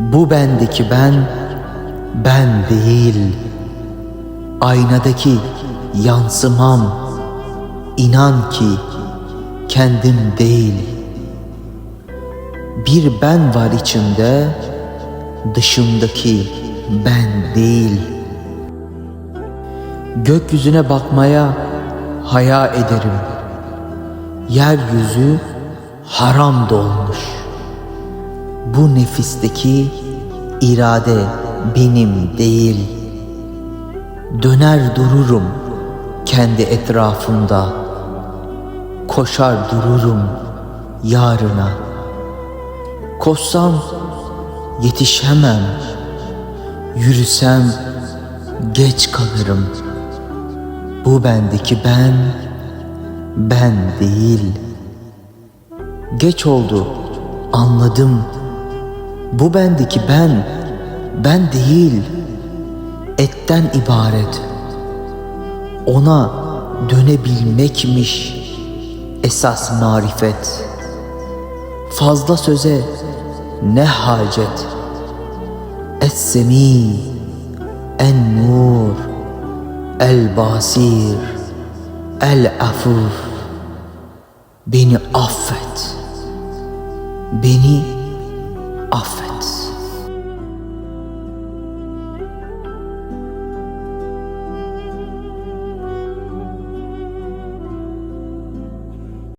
Bu bendeki ben, ben değil. Aynadaki yansımam, inan ki kendim değil. Bir ben var içimde, dışımdaki ben değil. Gökyüzüne bakmaya haya ederim. Yeryüzü haram dolmuş. Bu nefisteki irade benim değil. Döner dururum kendi etrafımda. Koşar dururum yarına. Koşsam yetişemem. Yürüsem geç kalırım. Bu bendeki ben, ben değil. Geç oldu, anladım. Bu bendeki ben, ben değil. Etten ibaret. Ona dönebilmekmiş esas marifet. Fazla söze ne hacet? Es-Semi, En-Nur, El-Basir, El-Afuf. Beni affet. Beni office.